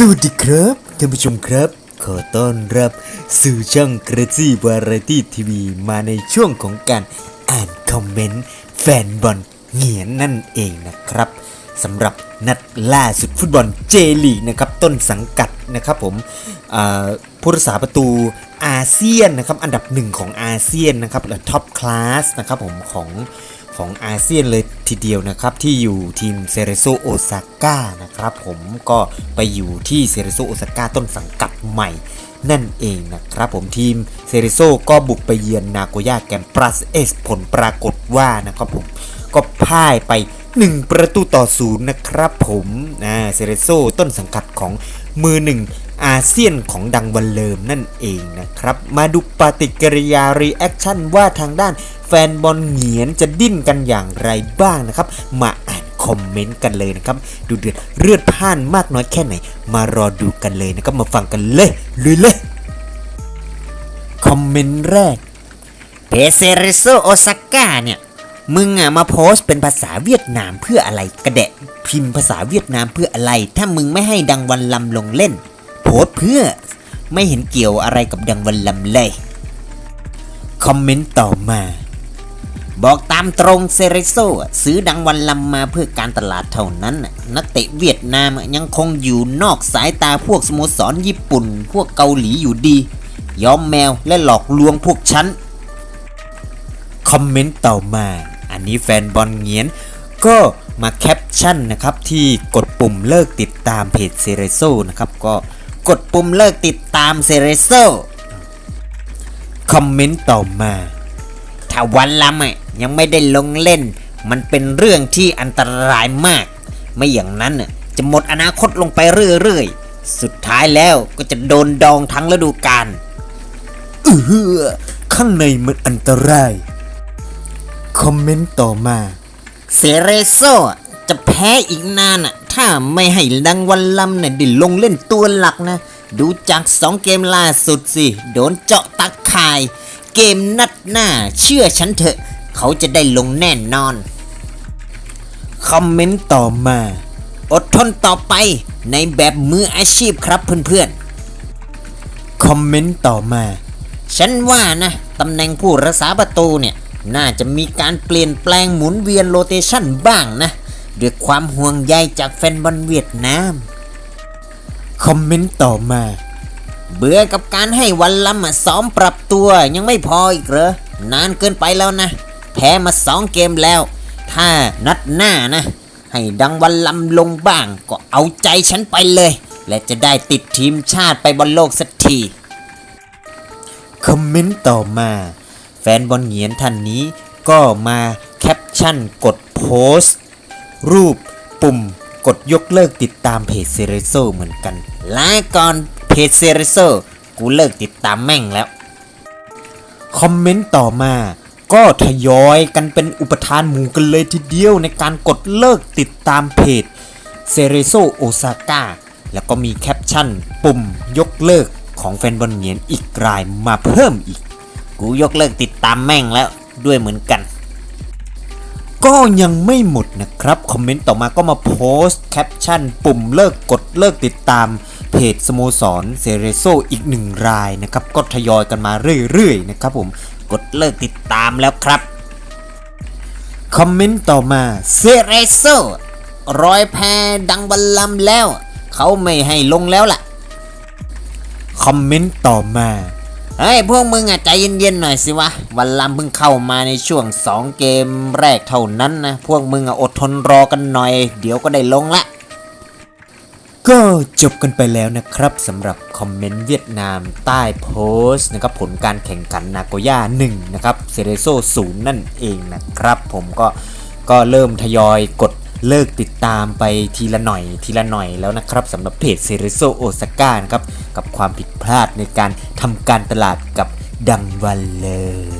สวัสดีครับท่านผู้ชมครับ ขอต้อนรับสู่ช่องกระจี้วาไรตี้ทีวีมาในช่วงของการอ่านคอมเมนต์แฟนบอลเหงียนนั่นเองนะครับสำหรับนัดล่าสุดฟุตบอลเจลีนะครับต้นสังกัดนะครับผมผู้รักษาประตูอาเซียนนะครับอันดับหนึ่งของอาเซียนนะครับและท็อปคลาสนะครับผมของ ของอาเซียนเลยทีเดียวนะครับ ที่อยู่ทีมเซเรโซโอซาก้านะครับผมก็ไปอยู่ที่เซเรโซโอซาก้าต้นสังกัดใหม่ นั่นเองนะครับผมทีมเซเรโซก็บุกไปเยือนนาโกย่าแกมปรัสเอสผลปรากฏว่านะครับผมก็พ่ายไป 1 ประตูต่อศูนย์นะครับผมอ่าเซเรโซต้นสังกัดของมือหนึ่งอาเซียนของดังวันเลิมนั่นเองนะครับ มาดูปฏิกิริยารีแอคชั่นว่าทางด้าน แฟนบอลเหงียนจะดิ้นกันอย่างไรบ้างนะครับ มาอ่านคอมเมนต์กันเลยนะครับ ดูเดือดเลือดพ่านมากน้อยแค่ไหน มารอดูกันเลยนะครับ มาฟังกันเลยลุยเลย คอมเมนต์แรกเพเซเรโซโอซาก้าเนี่ย มึงอะมาโพสต์เป็นภาษาเวียดนามเพื่ออะไรกระเดะพิมพ์ภาษาเวียดนามเพื่ออะไร ถ้ามึงไม่ให้ดังวันลำลงเล่น โพสต์เพื่อไม่เห็นเกี่ยวอะไรกับดังวันลำเลย คอมเมนต์ต่อมา บอกตามตรงเซเรโซซื้อดังวันลำมาเพื่อการตลาดเท่านั้น นักเตะเวียดนามยังคงอยู่นอกสายตาพวกสโมสรญี่ปุ่น พวกเกาหลีอยู่ดียอมแมวและหลอกลวงพวกฉัน คอมเมนต์ต่อมา อันนี้แฟนบอลเงียน ก็มาแคปชั่นนะครับ ที่กดปุ่มเลิกติดตามเพจเซเรโซนะครับก็กดปุ่มเลิกติดตามเซเรโซคอมเมนต์ต่อมาาวันลำอะยังไม่ได้ลงเล่น มันเป็นเรื่องที่อันตรายมาก ไม่อย่างนั้นน่ะจะหมดอนาคตลงไปเรื่อยๆ สุดท้ายแล้วก็จะโดนดองทั้งฤดูกาลเออข้างในมันอันตราย คอมเมนต์ต่อมา เซเรโซจะแพ้อีกนานอะ ถ้าไม่ให้ดังวันลำเนี่ยด้ลงเล่นตัวหลักนะ ดูจากสองเกมล่าสุดสิ โดนเจาะตักข่าย เกมนัดหน้า เชื่อฉันเถอะ เขาจะได้ลงแน่นอน คอมเมนต์ต่อมา อดทนต่อไปในแบบมืออาชีพครับเพื่อนคอมเมนต์ต่อมาๆฉันว่านะตำแหน่งผู้รักษาประตูเนี่ย น่าจะมีการเปลี่ยนแปลงหมุนเวียนโรเตชันบ้างนะ ด้วยความห่วงใยจากแฟนบอลเวียดนาม คอมเมนต์ต่อมา เบื่อกับการให้วันลำอะซ้อมปรับตัวยังไม่พออีกเหรอนานเกินไปแล้วนะ แพ้มาสองเกมแล้ว ถ้านัดหน้านะ ให้ดังวันลำลงบ้างก็เอาใจฉันไปเลย และจะได้ติดทีมชาติไปบอลโลกสักทีคอมเมนต์ต่อมา แฟนบอลเหงียนท่านนี้ก็มาแคปชั่นกดโพสต์ รูปปุ่มกดยกเลิกติดตามเพจเซเรโซเหมือนกันลาก่อน เพจเซเรโซกูเลิกติดตามแม่งแล้ว คอมเมนต์ต่อมาก็ทยอยกันเป็นอุปทานหมู่กันเลยทีเดียวในการกดเลิกติดตามเพจเซเรโซโอซาก้าแล้วก็มีแคปชั่น ปุ่มยกเลิกของแฟนบอลเหงียนอีกรายมาเพิ่มอีก กูยกเลิกติดตามแม่งแล้วด้วยเหมือนกัน ก็ยังไม่หมดนะครับ คอมเมนต์ต่อมาก็มาโพสต์แคปชั่น ปุ่มเลิกกดเลิกติดตาม เพจสโมสรเซเรโซอีกหนึ่งรายนะครับ ก็ทยอยกันมาเรื่อยๆนะครับผมกดเลิกติดตามแล้วครับ คอมเมนต์ต่อมาเซเรโซรอยแพดังบัลลัมแล้ว เขาไม่ให้ลงแล้วล่ะ คอมเมนต์ต่อมาเฮ้ยพวกมึงอะใจเย็นๆหน่อยสิวะ วันลัมเพิ่งเข้ามาในช่วง 2 เกมแรกเท่านั้นนะ พวกมึงอะอดทนรอกันหน่อย เดี๋ยวก็ได้ลงละ ก็จบกันไปแล้วนะครับสำหรับคอมเมนต์เวียดนามใต้โพสต์นะครับผลการแข่งขันนาโกย่า1นะครับเซเรโซ0นั่นเองนะครับผมก็ก็เริ่มทยอยกดเลิกติดตามไปทีละหน่อยทีละหน่อยแล้วนะครับสำหรับเพจเซเรโซโอซาก้านะครับกับความผิดพลาดในการทำการตลาดกับดังวันเลย